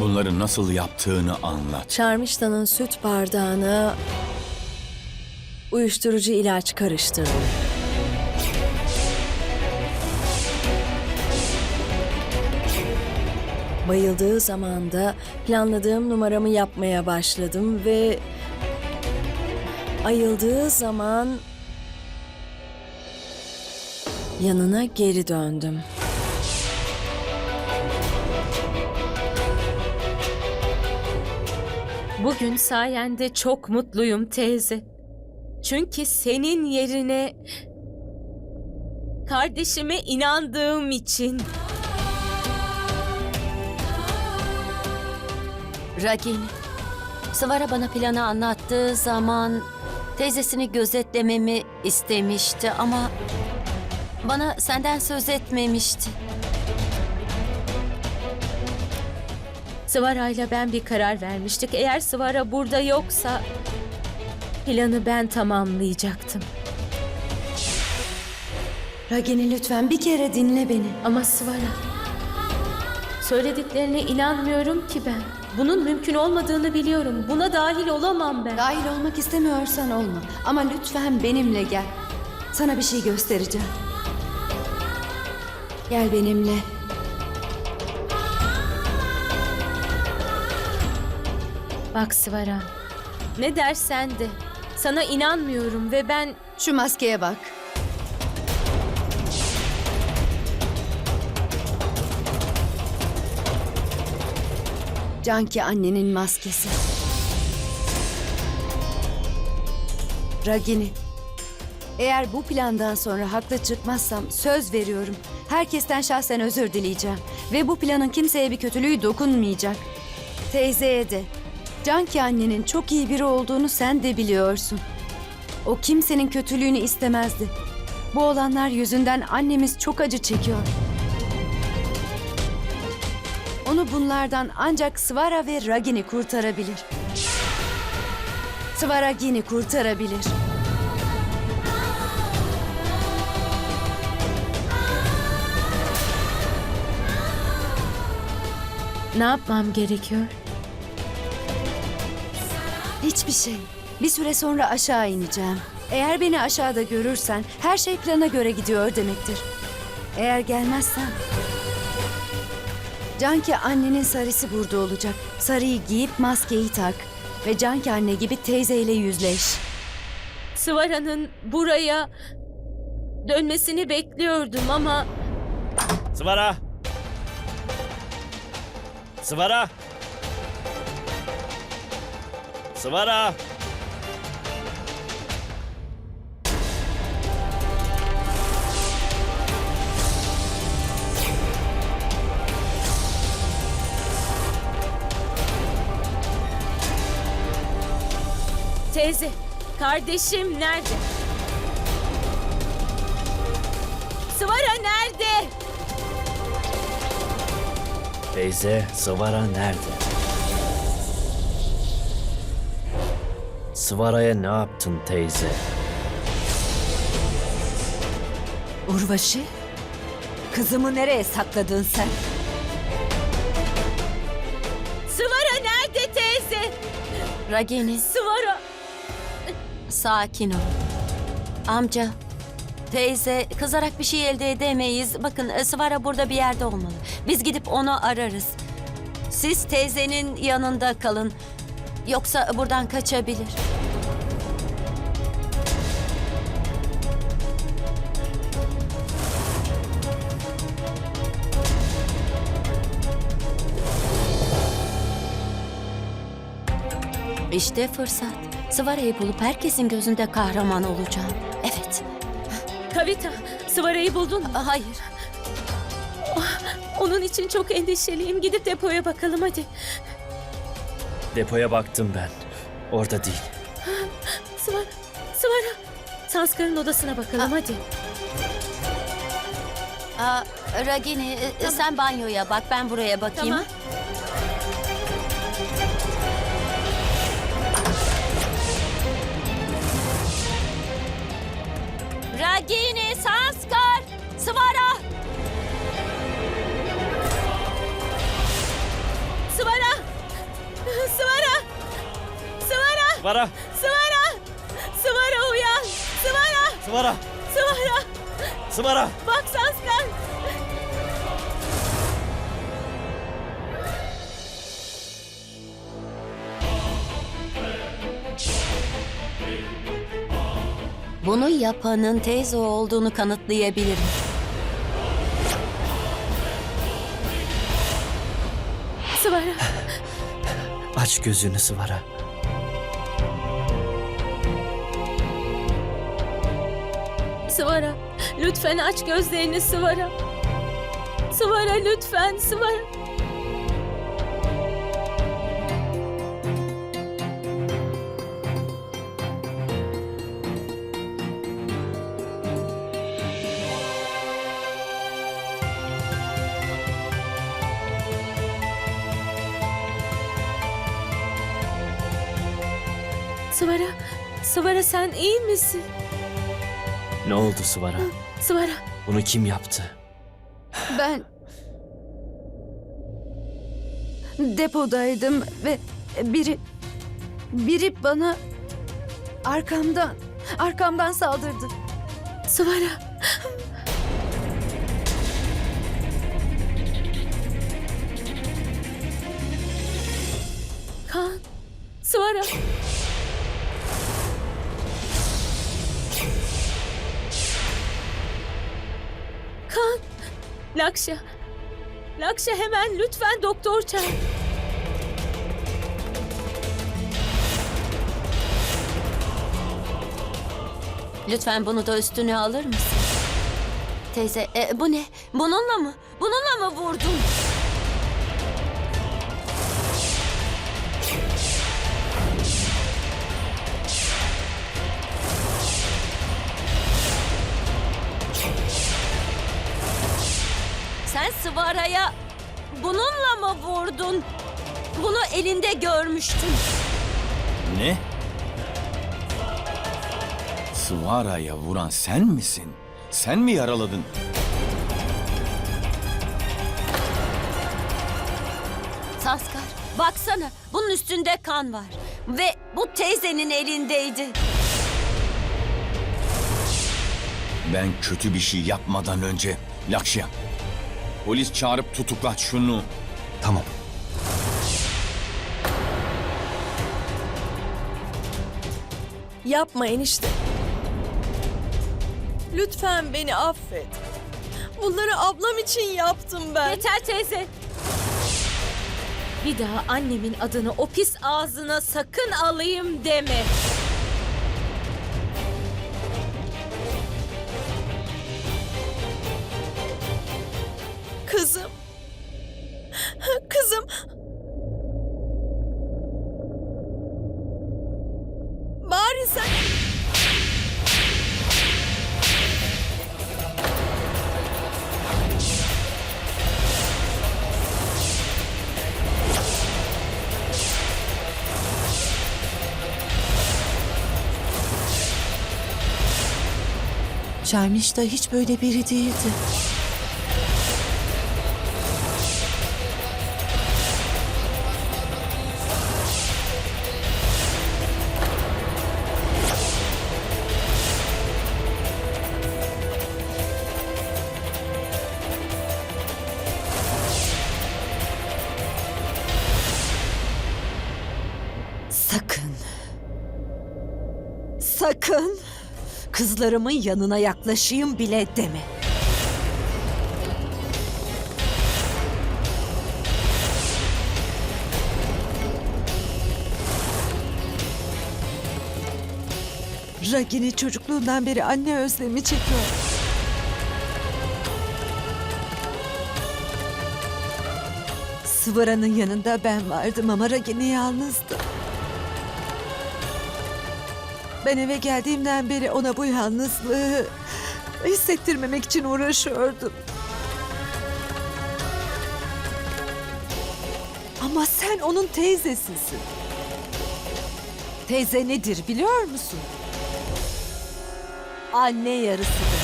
Bunları nasıl yaptığını anlat. Şarmıştan'ın süt bardağına uyuşturucu ilaç karıştırdım. Bayıldığı zaman da planladığım numaramı yapmaya başladım ve ayıldığı zaman yanına geri döndüm. Bugün sayende çok mutluyum teyze. Çünkü senin yerine kardeşime inandığım için. Ragini, Sıvara bana planı anlattığı zaman teyzesini gözetlememi istemişti ama bana senden söz etmemişti. Sıvara ile ben bir karar vermiştik. Eğer Sıvara burada yoksa planı ben tamamlayacaktım. Ragini lütfen bir kere dinle beni. Ama Sıvara, söylediklerine inanmıyorum ki ben. Bunun mümkün olmadığını biliyorum. Buna dahil olamam ben. Dahil olmak istemiyorsan olma. Ama lütfen benimle gel. Sana bir şey göstereceğim. Gel benimle. Bak Sıvara, ne dersen de sana inanmıyorum ve ben Şu maskeye bak. Canki annenin maskesi. Ragini. Eğer bu plandan sonra haklı çıkmazsam söz veriyorum. Herkesten şahsen özür dileyeceğim. Ve bu planın kimseye bir kötülüğü dokunmayacak. Teyzeye de. Canki annenin çok iyi biri olduğunu sen de biliyorsun. O kimsenin kötülüğünü istemezdi. Bu olanlar yüzünden annemiz çok acı çekiyor. Onu bunlardan ancak Svara ve Ragini kurtarabilir. Svaragini kurtarabilir. ne yapmam gerekiyor? Hiçbir şey. Bir süre sonra aşağı ineceğim. Eğer beni aşağıda görürsen her şey plana göre gidiyor demektir. Eğer gelmezsen... Canki annenin sarısı burada olacak. Sarıyı giyip maskeyi tak. Ve Canki anne gibi teyzeyle yüzleş. Sıvara'nın buraya dönmesini bekliyordum ama Sıvara! Sıvara! Sıvara! teyze, kardeşim nerede? Sıvara nerede? Teyze, Sıvara nerede? Sıvara'ya ne yaptın teyze? Urvaşi, kızımı nereye sakladın sen? Sıvara nerede teyze? Ragini, Sıvara. sakin ol. Amca, teyze, kızarak bir şey elde edemeyiz. Bakın e, Sıvara burada bir yerde olmalı. Biz gidip onu ararız. Siz teyzenin yanında kalın. Yoksa buradan kaçabilir. İşte fırsat. Sıvara'yı bulup herkesin gözünde kahraman olacağım. Evet. Kavita, Sıvara'yı buldun mu? Hayır. Onun için çok endişeliyim. Gidip depoya bakalım hadi. Depoya baktım ben. Orada değil. Sıvara, Sıvara. Sanskar'ın odasına bakalım hadi. Aa, Ragini e, sen banyoya bak ben buraya bakayım. Tamam. Ragini, Sanskar, Svara! Svara! Svara! Svara! Svara! Svara! Svara uyan! Svara! Svara! Svara! Svara! Bak Sanskar! Bunu yapanın teyze olduğunu kanıtlayabilirim. Sıvara! Aç gözünü Sıvara. Sıvara! Lütfen aç gözlerini Sıvara! Sıvara lütfen Sıvara! Sıvara, Sıvara sen iyi misin? Ne oldu Sıvara? Sıvara, Bunu kim yaptı? Ben depodaydım ve biri biri bana arkamdan arkamdan saldırdı. Sıvara. Kan, Sıvara. Lakşa. Lakşa hemen lütfen doktor çağır. Lütfen bunu da üstüne alır mısın? Teyze, e, bu ne? Bununla mı? Bununla mı vurdun? Sen Sıvara'ya bununla mı vurdun? Bunu elinde görmüştüm. Ne? Sıvara'ya vuran sen misin? Sen mi yaraladın? Saskar, baksana bunun üstünde kan var. Ve bu teyzenin elindeydi. Ben kötü bir şey yapmadan önce Lakşya. Polis çağırıp tutuklat şunu. Tamam. Yapma enişte. Lütfen beni affet. Bunları ablam için yaptım ben. Yeter teyze. Bir daha annemin adını o pis ağzına sakın alayım deme. Şarmişta hiç böyle biri değildi. Sakın. Sakın kızlarımın yanına yaklaşayım bile deme. Ragini çocukluğundan beri anne özlemi çekiyor. Sıvara'nın yanında ben vardım ama Ragini yalnızdı. Ben eve geldiğimden beri ona bu yalnızlığı hissettirmemek için uğraşıyordum. Ama sen onun teyzesisin. Teyze nedir biliyor musun? Anne yarısıdır.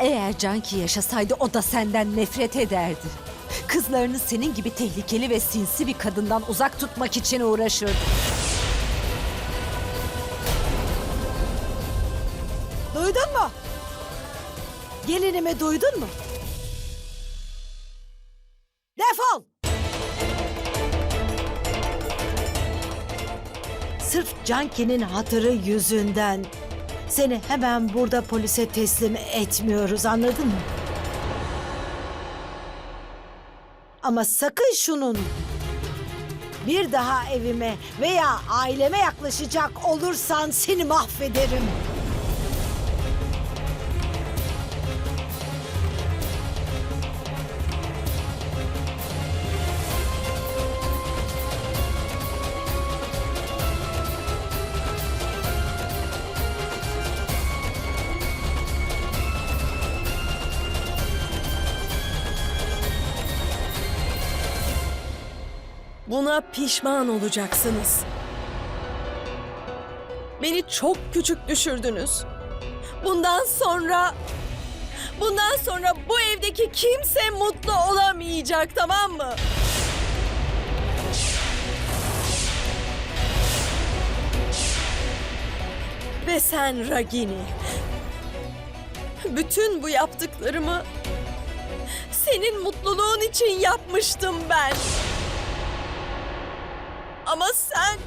Eğer Canki yaşasaydı o da senden nefret ederdi. Kızlarını senin gibi tehlikeli ve sinsi bir kadından uzak tutmak için uğraşırdı. Duydun mu? Gelinimi duydun mu? Defol! Sırf Canki'nin hatırı yüzünden seni hemen burada polise teslim etmiyoruz anladın mı? Ama sakın şunun bir daha evime veya aileme yaklaşacak olursan seni mahvederim. Pişman olacaksınız. Beni çok küçük düşürdünüz. Bundan sonra bundan sonra bu evdeki kimse mutlu olamayacak tamam mı? Ve sen Ragini. Bütün bu yaptıklarımı senin mutluluğun için yapmıştım ben. Ama sen...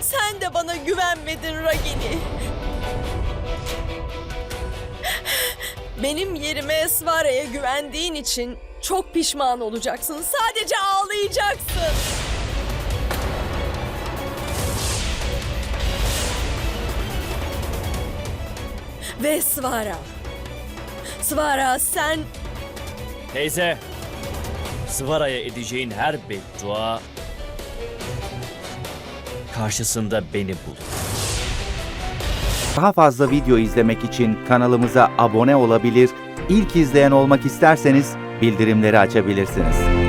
Sen de bana güvenmedin Ragini. Benim yerime Esvara'ya güvendiğin için çok pişman olacaksın. Sadece ağlayacaksın. Ve Svara. Svara sen Teyze. Sıvara'ya edeceğin her beddua karşısında beni bul. Daha fazla video izlemek için kanalımıza abone olabilir, ilk izleyen olmak isterseniz bildirimleri açabilirsiniz.